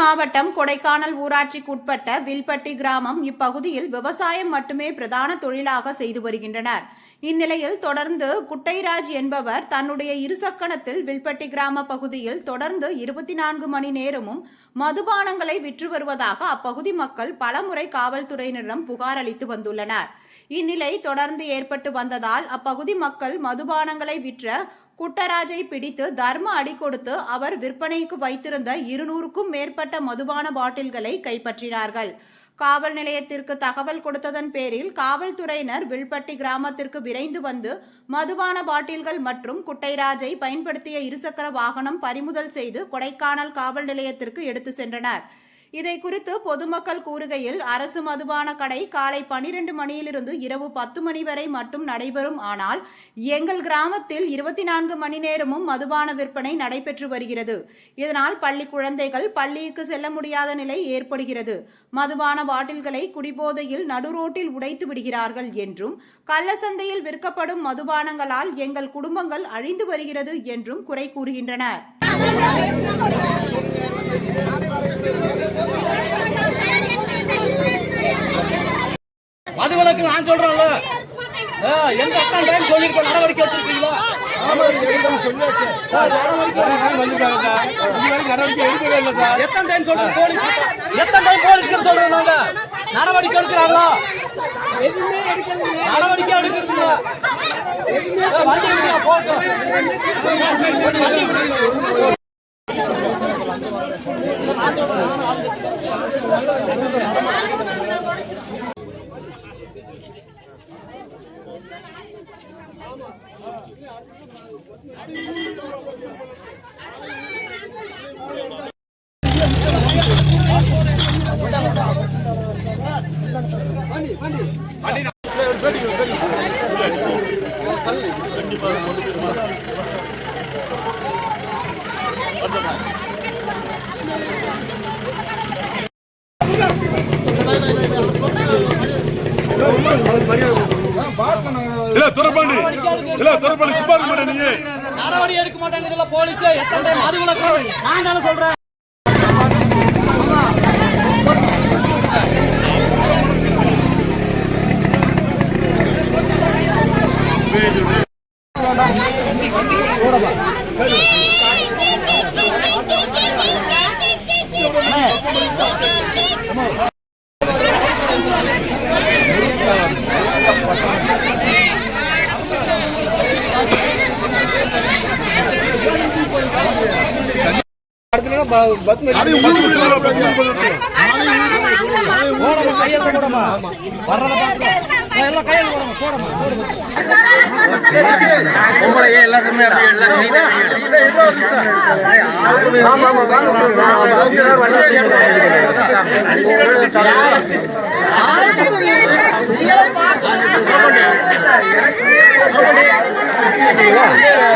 மாவட்டம் கொடைக்கானல் ஊராட்சிக்குட்பட்ட வில்பட்டி கிராமம் இப்பகுதியில் விவசாயம் மட்டுமே பிரதான தொழிலாக செய்து வருகின்றனர். இந்நிலையில் தொடர்ந்து குட்டைராஜ் என்பவர் தன்னுடைய இருசக்கரத்தில் வில்பட்டி கிராம பகுதியில் தொடர்ந்து இருபத்தி நான்கு மணி நேரமும் மதுபானங்களை விற்று வருவதாக அப்பகுதி மக்கள் பலமுறை காவல்துறையினரிடம் புகார் அளித்து வந்துள்ளனர். இந்நிலை தொடர்ந்து ஏற்பட்டு வந்ததால் அப்பகுதி மக்கள் மதுபானங்களை விற்ற குட்டராஜை பிடித்து தர்ம அடி கொடுத்து அவர் விற்பனைக்கு வைத்திருந்த இருநூறுக்கும் மேற்பட்ட மதுபான பாட்டில்களை கைப்பற்றினார்கள். காவல் நிலையத்திற்கு தகவல் கொடுத்ததன் பேரில் காவல்துறையினர் வில்பட்டி கிராமத்திற்கு விரைந்து வந்து மதுபான பாட்டில்கள் மற்றும் குட்டைராஜை பயன்படுத்திய இருசக்கர வாகனம் பறிமுதல் செய்து கொடைக்கானல் காவல் நிலையத்திற்கு எடுத்து சென்றனர். இதை குறித்து பொதுமக்கள் கூறுகையில் அரசு மதுபான கடை காலை பனிரெண்டு மணியிலிருந்து இரவு பத்து மணி வரை மட்டும் நடைபெறும். ஆனால் எங்கள் கிராமத்தில் இருபத்தி நான்கு மணி நேரமும் மதுபான விற்பனை நடைபெற்று வருகிறது. இதனால் பள்ளி குழந்தைகள் பள்ளிக்கு செல்ல முடியாத நிலை ஏற்படுகிறது. மதுபான பாட்டில்களை குடிபோதையில் நடுரோட்டில் உடைத்து விடுகிறார்கள் என்றும் கள்ளசந்தையில் விற்கப்படும் மதுபானங்களால் எங்கள் குடும்பங்கள் அழிந்து வருகிறது என்றும் குறை கூறுகின்றனர். மதுவிலக்கு நான் சொல்றேன்ல. ஆ, எந்த அத்தனை டைம் சொல்லிருக்கோம் நடவடிக்கை எடுத்திருக்கீங்களா? சார், நடவடிக்கை எத்தனை போலீஸ்? எத்தனை டைம் எடுக்கிறாங்களா? நடவடிக்கை எடுக்கிறது வண்டி போகட்டும். வண்டி இல்ல துறப்பாண்டி இல்ல துறப்பாண்டி சும்மா இருக்க மாட்டே நீ நடவடிக்கை எடுக்க மாட்டாங்க போலீஸ். எத்தனை டைம் நான் தானே சொல்றேன். அது ஊருக்கு மேல பஸ் பண்ணிட்டு போடமா கையெழுத்து போடமா வர்றத பாத்துக்கோ எல்லாம் கையெழுத்து போடமா போடமா பொம்பளைங்க எல்லாத்துக்குமே அப்படியே எல்லாம் clean ஆ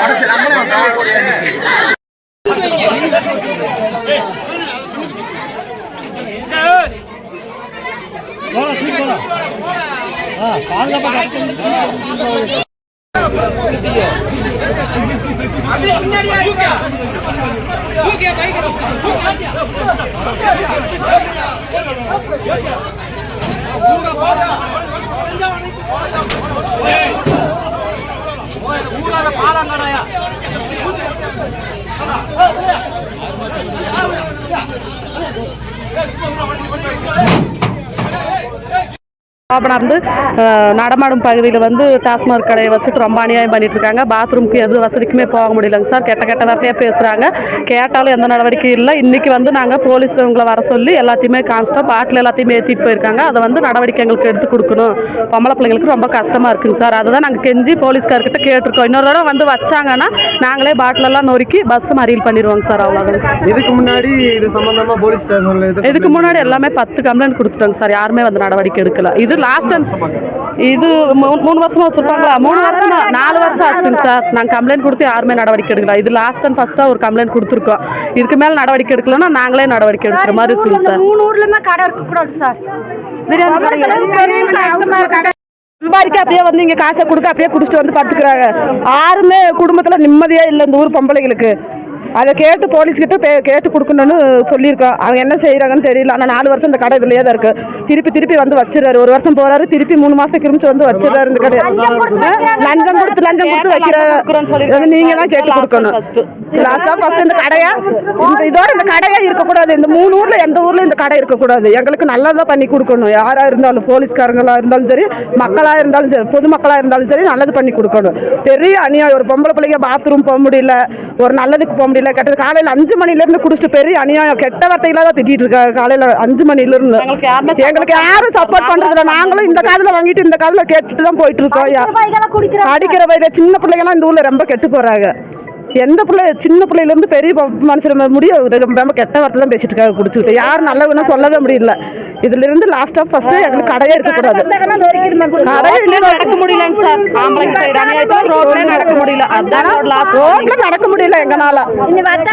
உடச்சு நம்மளும் காவல் போடா தூக்கி போடா ஆ பாதுகாப்பு பாபனா வந்து நடமாடும் பகுதியில் வந்து டாஸ்மாக் கடையை வச்சுட்டு ரொம்ப அநியாயம் பண்ணிட்டு இருக்காங்க. பாத்ரூம்க்கு எது வசதிக்குமே போக முடியலங்க சார். கெட்ட கெட்ட வார்த்தையாக பேசுகிறாங்க கேட்டாலும் எந்த நடவடிக்கையும் இல்லை. இன்னைக்கு வந்து நாங்கள் போலீஸ் இவங்களை வர சொல்லி எல்லாத்தையுமே காமிச்சிட்டோம். பாட்டில் எல்லாத்தையுமே ஏற்றிட்டு போயிருக்காங்க. அதை வந்து நடவடிக்கை எங்களுக்கு எடுத்து கொடுக்கணும். பொம்பளை பிள்ளைங்களுக்கு ரொம்ப கஷ்டமாக இருக்குங்க சார். அதுதான் நாங்கள் கெஞ்சி போலீஸ்கார்கிட்ட கேட்டிருக்கோம். இன்னொரு தடவை வந்து வச்சாங்கன்னா நாங்களே பாட்டிலெல்லாம் நொறுக்கி பஸ் மறியல் பண்ணிடுவோங்க சார் அவ்வளோதான் இதுக்கு முன்னாடி இது சம்பந்தமா போலீஸ் இதுக்கு முன்னாடி எல்லாமே பத்து கம்ப்ளைண்ட் கொடுத்துட்டோங்க சார். யாருமே வந்து நடவடிக்கை எடுக்கல. இது லாஸ்ட் இது மூணு வருஷமா வச்சிருப்பாங்களா? மூணு வருஷமா நாலு வருஷம் ஆச்சுங்க சார் நாங்கள் கம்ப்ளைண்ட் கொடுத்து யாருமே நடவடிக்கை எடுக்கல. இது லாஸ்ட் அண்ட் ஃபர்ஸ்ட்டாக ஒரு கம்ப்ளைண்ட் கொடுத்துருக்கோம். இதுக்கு மேலே நடவடிக்கை எடுக்கலன்னா நாங்களே நடவடிக்கை எடுக்கிற மாதிரி இருக்குங்க சார் மூணு ஊர்லயுமே கடை இருக்கக்கூடாது சார் சம்பாதிக்க அப்படியே வந்து இங்க காசை கொடுக்க அப்படியே குடிச்சிட்டு வந்து படுத்துக்கிறாங்க. யாருமே குடும்பத்துல நிம்மதியா இல்லை இந்த ஊர் பொம்பளைங்களுக்கு அதை கேட்டு போலீஸ்கிட்ட பே- கேட்டு கொடுக்கணும்னு சொல்லியிருக்கோம் அவங்க என்ன செய்யறாங்கன்னு தெரியல. ஆனால் நாலு வருஷம் இந்த கடை இதுலயே தான் இருக்கு. திருப்பி திருப்பி வந்து வச்சிடறாரு. ஒரு வருஷம் போறாரு திருப்பி மூணு மாசத்துக்கு திரும்பி வந்து வச்சிடறாரு இந்த கடை லஞ்சம் கொடுத்து லஞ்சம் கொடுத்து வைக்கிற நீங்க தான் கேட்டு கொடுக்கணும். லாஸ்டா ஃபர்ஸ்ட் இந்த கடையா? இந்த இதோட இந்த கடையா இருக்கக்கூடாது. இந்த மூணு ஊர்ல எந்த ஊர்ல இந்த கடை இருக்கக்கூடாது. எங்களுக்கு நல்லதா பண்ணி கொடுக்கணும். யாரா இருந்தாலும் போலீஸ்காரங்களா இருந்தாலும் சரி மக்களா இருந்தாலும் சரி பொதுமக்களா இருந்தாலும் சரி நல்லது பண்ணி கொடுக்கணும். பெரிய அநியாயம். ஒரு பொம்பளை பிள்ளைங்க பாத்ரூம் போக முடியல. ஒரு நல்லதுக்கு போக முடியல. கெட்டது காலையில அஞ்சு மணில இருந்து குடிச்சிட்டு பெரிய அநியாயம். கெட்ட வார்த்தையில தான் திட்டிட்டு இருக்காங்க காலையில அஞ்சு மணில இருந்து எங்களுக்கு யாரும் சப்போர்ட் பண்றதில்ல. நாங்களும் இந்த காதுல வாங்கிட்டு இந்த காதுல கேட்டுட்டு தான் போயிட்டு இருக்கோம் அடிக்கிற வயல சின்ன பிள்ளைங்கலாம் இந்த ஊர்ல ரொம்ப கெட்டு போறாங்க. எந்த பிள்ளை சின்ன பிள்ளையில இருந்து பெரிய மனுஷர் முடிய ரொம்ப கெட்ட வார்த்தை தான் பேசிட்டு இருக்காங்க குடிச்சுக்கிட்டு. யாரும் நல்லவன்னு சொல்லவே முடியல. இதுல இருந்து லாஸ்டா ஃபர்ஸ்ட் எங்களுக்கு கடையே இருக்கக்கூடாது கடையில நடக்க முடியலங்க சார். ஆம்பளைங்க சைடு அநியாயத்துல ரோட்ல நடக்க முடியல. அதான் ரோட்ல நடக்க முடியல எங்கனால.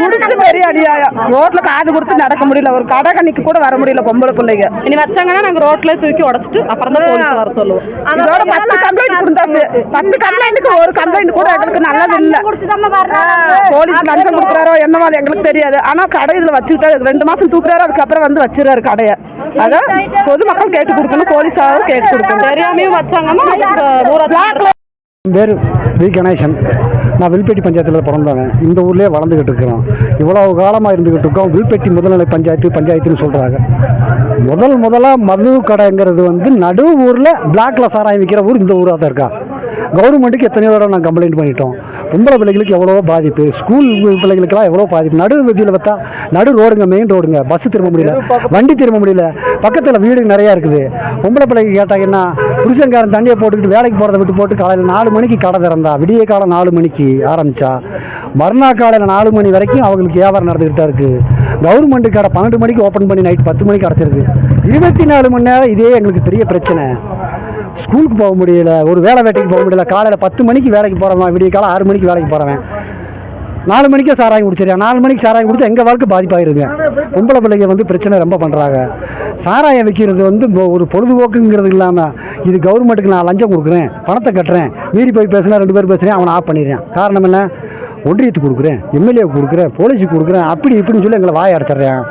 குடிச்சிட்டு பெரிய அநியாயம். ரோட்ல காது கொடுத்து நடக்க முடியல. ஒரு கடை கண்ணிக்கு கூட வர முடியல பொம்பளை பிள்ளைங்க. இனி வச்சாங்கன்னா நாங்க ரோட்ல தூக்கி உடைச்சிட்டு அப்புறம் தான் போலீஸ் வர சொல்லுவோம். இதோட பத்து கம்ப்ளைண்ட் கொடுத்தாச்சு. பத்து கம்ப்ளைண்ட்டுக்கு ஒரு கம்ப்ளைண்ட் கூட எங்களுக்கு நல்லது இல்ல. போலீஸ் லஞ்சம் கொடுக்குறாரோ என்னவோ எங்களுக்கு தெரியாது. ஆனா கடை இதுல வச்சுக்கிட்டாரு. ரெண்டு மாசம் தூக்குறாரு அதுக்கப்புறம் வந்து வச்சிருக்காரு கடையை. பொதுமக்கள் கேட்டு கொடுக்கணும் போலீஸாரும் கேட்டு கொடுக்கணும். தெரியாமையும் வச்சாங்கன்னா என் பேர் வி. கணேசன். நான் வில்பேட்டி பஞ்சாயத்தில் பிறந்தவன். இந்த ஊர்லேயே வளர்ந்துக்கிட்டு இருக்கிறோம். இவ்வளவு காலமாக இருந்துக்கிட்டு இருக்கோம். வில்பேட்டி முதல்நிலை பஞ்சாயத்து பஞ்சாயத்துன்னு சொல்கிறாங்க முதல் முதலாக மது கடைங்கிறது வந்து நடு ஊரில் பிளாக்ல சாராயம் விற்கிற ஊர் இந்த ஊராக தான் இருக்கா. கவர்மெண்ட்டுக்கு எத்தனையோ தடவை நான் கம்ப்ளைண்ட் பண்ணிட்டோம். பொம்பளை பிள்ளைகளுக்கு எவ்வளோ பாதிப்பு ஸ்கூல் பிள்ளைகளுக்கெல்லாம் எவ்வளோ பாதிப்பு. நடு வீதியில் பார்த்தா நடு ரோடுங்க மெயின் ரோடுங்க பஸ் திரும்ப முடியல. வண்டி திரும்ப முடியல. பக்கத்தில் வீடு நிறையா இருக்குது. பொம்பளை பிள்ளைக்கு கேட்டாங்கன்னா புருஷன்காரன் தண்ணியை போட்டுக்கிட்டு வேலைக்கு போகிறத விட்டு போட்டு காலையில் நாலு மணிக்கு கடை திறந்தா. விடிய காலம் நாலு மணிக்கு ஆரம்பித்தா மறுநாள் காலையில் நாலு மணி வரைக்கும் அவங்களுக்கு வியாபாரம் நடந்துக்கிட்டு தான் இருக்குது கவர்மெண்ட்டு கடை பன்னெண்டு மணிக்கு ஓப்பன் பண்ணி நைட் பத்து மணிக்கு கிடச்சிருக்கு இருபத்தி நாலு மணி நேரம் இதே எங்களுக்கு பெரிய பிரச்சனை. ஸ்கூலுக்கு போக முடியல ஒரு வேலை வேட்டைக்கு போக முடியல. காலையில் பத்து மணிக்கு வேலைக்கு போகிறவன் விடிய காலம் ஆறு மணிக்கு வேலைக்கு போகிறவன் நாலு மணிக்கே சாராயம் குடிச்சிருக்கேன் நாலு மணிக்கு சாராயம் குடிச்சு எங்கள் வாழ்க்கை பாதிப்பாயிருங்க. பொம்பளை பிள்ளைங்க வந்து பிரச்சனை ரொம்ப பண்ணுறாங்க சாராயம் வைக்கிறது வந்து இப்போ ஒரு பொழுதுபோக்குங்கிறது இல்லாமல் இது கவர்மெண்ட்டுக்கு நான் லஞ்சம் கொடுக்குறேன் பணத்தை கட்டுறேன். மீறி போய் பேசினா ரெண்டு பேர் பேசுகிறேன் அவனை ஆஃப் பண்ணிடுறேன். காரணம் என்ன? ஒன்றியத்துக்கு கொடுக்குறேன் எம்எல்ஏ கொடுக்குறேன் போலீஸுக்கு கொடுக்குறேன் அப்படி இப்படின்னு சொல்லி எங்களை வாய் அடைச்சிட்றேன்.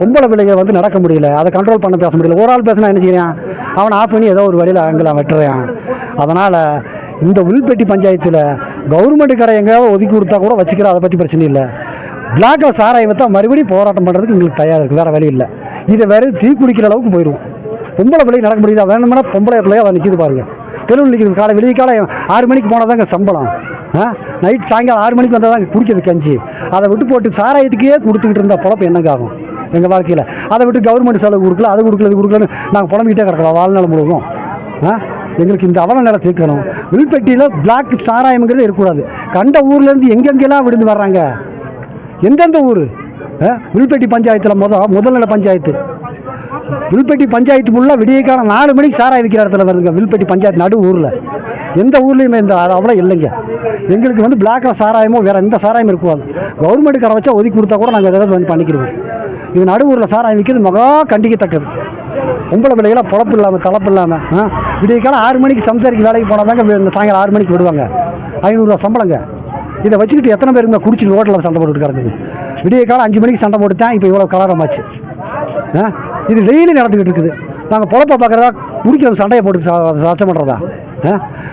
பொம்பளை பிள்ளைங்க வந்து நடக்க முடியல. அதை கண்ட்ரோல் பண்ண பேச முடியல. ஒரு ஆள் பேசினா என்ன செய்யறான்? அவன் ஆஃப் பண்ணி ஏதோ ஒரு வழியில் அங்கெல்லாம் வெட்டுறான். அதனால் இந்த உள்பெட்டி பஞ்சாயத்தில் கவர்மெண்ட் கடை எங்கேயாவது ஒதுக்கி கொடுத்தா கூட வச்சுக்கிறோம் அதை பற்றி பிரச்சனை இல்லை. பிளாக்ல சாராயம் வைத்தா மறுபடியும் போராட்டம் பண்ணுறதுக்கு எங்களுக்கு தயார் இருக்குது வேறு வழி இல்லை. இதை வேறு தீ குடிக்கிற அளவுக்கு போயிடும் பொம்பளை பிள்ளை நடக்க முடியுதா? வேணும்னா பொம்பளை பிள்ளையா அவன் நிற்கிது பாருங்கள் தெருவில் நிற்கிது காலை வெளியே காலை ஆறு மணிக்கு போனால் தாங்க சம்பளம். ஆ? நைட் சாயங்காலம் ஆறு மணிக்கு வந்தால் தான் குடிக்கிறது கஞ்சி. அதை விட்டு போட்டு சாராயத்துக்கே கொடுத்துக்கிட்டு இருந்தால் பொழப்பு என்னங்க ஆகும்? எங்கள் வாழ்க்கையில். அதை விட்டு கவர்மெண்ட் செலவு கொடுக்கல அது கொடுக்கல இது கொடுக்கலன்னு நாங்கள் புலம்பிக்கிட்டே கிடக்கலாம் வாழ்நாள் முழுவதும். ஆ? எங்களுக்கு இந்த அவல நிலை தீர்க்கணும். வில்பெட்டியில் பிளாக் சாராயம்ங்கிறது இருக்கக்கூடாது. கண்ட ஊர்லேருந்து எங்கெங்கெல்லாம் விழுந்து வர்றாங்க? எந்தெந்த ஊர்? வில்பெட்டி பஞ்சாயத்தில் முத முதல்நிலை பஞ்சாயத்து. வில்பெட்டி பஞ்சாயத்து ஃபுல்லாக விடியக்காலம் நாலு மணிக்கு சாராயம் விற்கிற இடத்துல வருங்க வில்பெட்டி பஞ்சாயத்து நடு ஊரில். எந்த ஊர்லேயுமே இந்த அவ்வளோ இல்லைங்க. எங்களுக்கு வந்து பிளாக்கில் சாராயமோ வேறு எந்த சாராயமும் இருக்காது கவர்மெண்ட் கரை வச்சா ஒதுக்கி கொடுத்தா கூட நாங்கள் எதாவது வந்து பண்ணிக்கிறோம் இது நடுவூரில் சார் சாராயம் விற்கிறது மகா கண்டிக்கத்தக்கது. பொம்பளை பிள்ளைகளாக பொழப்பு இல்லாமல் கலப்பு இல்லாமல் ஆ? விடிய காலம் ஆறு மணிக்கு சம்சாரிக்கு வேலைக்கு போனால் தாங்க சாயங்காலம் ஆறு மணிக்கு விடுவாங்க. ஐநூறுரூவா சம்பளங்க. இதை வச்சுக்கிட்டு எத்தனை பேருங்க குடிச்சிட்டு ரோட்டில் சண்டை போட்டுட்டு கிடக்குது. விடிய காலம் அஞ்சு மணிக்கு சண்டை போட்டுத்தான் இப்போ இவ்வளோ கலரமாச்சு ஆ? இது டெய்லி நடந்துக்கிட்டு இருக்குது. நாங்கள் பொழப்பை பார்க்குறதா குடிக்கிற சண்டையை போட்டு ச- பண்ணுறதா ஆ?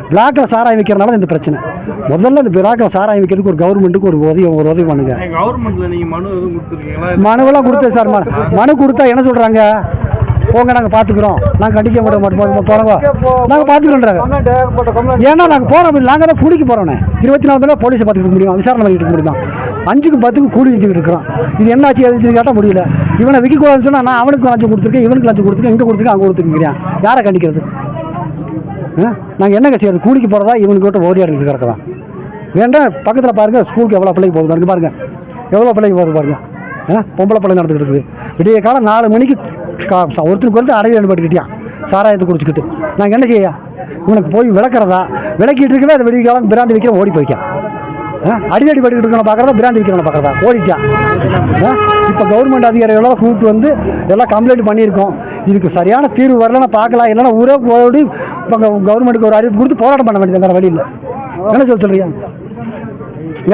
பிளாக்ல சாராயம் விற்கிறனால இந்த பிரச்சனை. முதல்ல இந்த பிளாக்ல சாராயம் விற்கிறதுக்கு ஒரு கவர்மெண்ட்டுக்கு ஒரு உதவி ஒரு உதவி பண்ணுங்க. மனுவெல்லாம் கொடுத்தேன் சார். மனு மனு கொடுத்தா என்ன சொல்கிறாங்க போங்க நாங்கள் பார்த்துக்குறோம் நாங்கள் கண்டிக்க மாட்டோம். மாட்டோம் போகிறோங்க நாங்கள் பார்த்துக்கிறோன்றாங்க ஏன்னா நாங்கள் போகிறோம் நாங்கள் தான் கூலிக்கு போகிறோண்ணே இருபத்தி நாலு மணி போலீஸை பார்த்துக்க முடியும். விசாரணை பண்ணிட்டு முடியும்? அஞ்சுக்கு பத்துக்கு கூலி வச்சுக்கிட்டு இருக்கிறோம். இது என்னாச்சு எதுன்னு கேட்டால் முடியல. இவனை விற்கக்கூடாதுன்னு சொன்னால் நான் அவனுக்கு லஞ்சம் கொடுத்துருக்கேன் இவனுக்கு லஞ்சம் கொடுத்துருக்கேன் இங்கே கொடுத்துருக்கேன் அங்கே கொடுத்துருக்கிறேன் யாரை கண்டிக்கிறது? நாங்கள் என்னங்க செய்யறது கூலிக்கு போகிறதா இவனுக்கு விட்டு ஓடியாடிட்டு கிடக்கலாம் வேண்டாம் பக்கத்தில் பாருங்கள் ஸ்கூலுக்கு எவ்வளோ பிள்ளைங்க போகுது பாருங்க. பாருங்கள் எவ்வளோ பிள்ளைங்க போகுது பாருங்கள் ஆ? பொம்பளை பிள்ளை நடந்துக்கிட்டு இருக்குது. விடிய காலம் நாலு மணிக்கு கா- ஒருத்தருக்கு ஒருத்தர் அடவி அனுப்பிட்டுக்கிட்டியான் சாராயத்தை குடிச்சிக்கிட்டு. நாங்கள் என்ன செய்ய? உனக்கு போய் விளக்குறதா? விளக்கிட்டு இருக்கவே அது விடிய காலம் பிராந்தி வைக்கிற ஓடி போய்க்கா ஆ? அடிக்கடி படிக்கிட்டு இருக்கணும் பார்க்குறதா? பிராந்தி விற்கிறவனை பார்க்குறதா? ஓடிட்டான் இப்போ கவர்மெண்ட் அதிகாரிகளெல்லாம் கூப்பிட்டு வந்து எல்லாம் கம்ப்ளைண்ட் பண்ணியிருக்கோம். இதுக்கு சரியான தீர்வு வரலன்னா பார்க்கலாம். இல்லைன்னா ஊரே ஓடி இப்போ கவர்மெண்ட்டுக்கு ஒரு அறிவிப்பு கொடுத்து போராட்டம் பண்ண வேண்டியது வேறு வழி இல்லை என்ன சொல்ல சொல்றீங்க?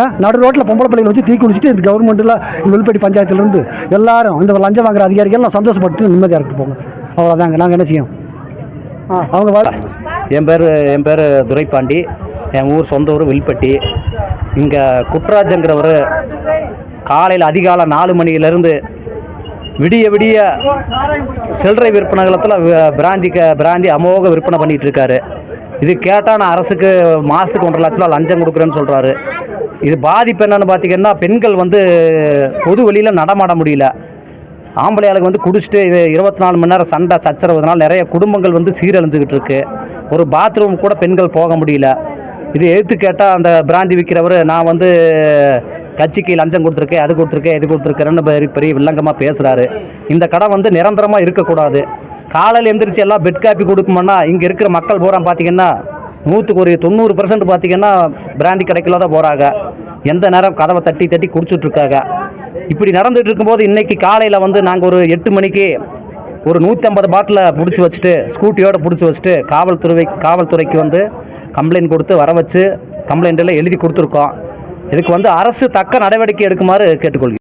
ஏன் நடு ரோட்டில் பொம்பளை பிள்ளைகளை வச்சு தீ குளிச்சுட்டு இந்த கவர்மெண்ட்டில் வில்பட்டி பஞ்சாயத்துலேருந்து எல்லாரும் இந்த லஞ்சம் வாங்குற அதிகாரிகள் நான் சந்தோஷப்பட்டு நிம்மதியாக இருக்கு போங்க. அவ்வளோதாங்க நாங்கள் என்ன செய்யும் ஆ. அவங்க என் பேர் என் பேர் துரைப்பாண்டி. என் ஊர் சொந்த ஊர் வில்பட்டி. இங்கே குட்ராஜங்கிறவர் காலையில் அதிகாலை நாலு மணியிலேருந்து விடிய விடிய சில்லறை விற்பனைகளத்தில் பிராந்தி க பிராந்தி அமோக விற்பனை பண்ணிகிட்டு இருக்காரு இது கேட்டால் நான் அரசுக்கு மாதத்துக்கு ஒன்றரை லட்ச ரூபா லஞ்சம் கொடுக்குறேன்னு சொல்கிறாரு இது பாதிப்பு என்னன்னு பார்த்தீங்கன்னா பெண்கள் வந்து பொது வெளியில் நடமாட முடியல. ஆம்பளை வந்து குடிச்சிட்டு இருபத்தி நாலு மணி நேரம் சண்டை சச்சரவுனால நிறைய குடும்பங்கள் வந்து சீரழிஞ்சுக்கிட்டு இருக்கு. ஒரு பாத்ரூம் கூட பெண்கள் போக முடியல. இது எடுத்து கேட்டால் அந்த பிராந்தி விற்கிறவர் நான் வந்து கட்சிக்கு லஞ்சம் கொடுத்துருக்கேன் அது கொடுத்துருக்கேன் இது கொடுத்துருக்கேன்னு பெரிய பெரிய வில்லங்கமாக பேசுகிறாரு இந்த கடை வந்து நிரந்தரமாக இருக்கக்கூடாது. காலையில் எந்திரிச்சு எல்லாம் பெட் காப்பி கொடுக்குமோன்னா இங்கே இருக்கிற மக்கள் பூரா பார்த்தீங்கன்னா நூற்றுக்கு ஒரு தொண்ணூறு பர்சன்ட் பார்த்தீங்கன்னா பிராந்தி கடைக்குள்ள தான் போகிறாங்க எந்த நேரம் கதவை தட்டி தட்டி குடிச்சிட்ருக்காங்க. இப்படி நடந்துகிட்டு இருக்கும்போது இன்றைக்கி காலையில் வந்து நாங்கள் ஒரு எட்டு மணிக்கு ஒரு நூற்றி ஐம்பது பாட்டிலை பிடிச்சி வச்சுட்டு ஸ்கூட்டியோடு பிடிச்சி வச்சுட்டு காவல்துறை காவல்துறைக்கு வந்து கம்ப்ளைண்ட் கொடுத்து வர வச்சு கம்ப்ளைண்ட் எல்லாம் எழுதி கொடுத்துருக்கோம். இதுக்கு வந்து அரசு தக்க நடவடிக்கை எடுக்குமாறு கேட்டுக்கொள்கிறேன்.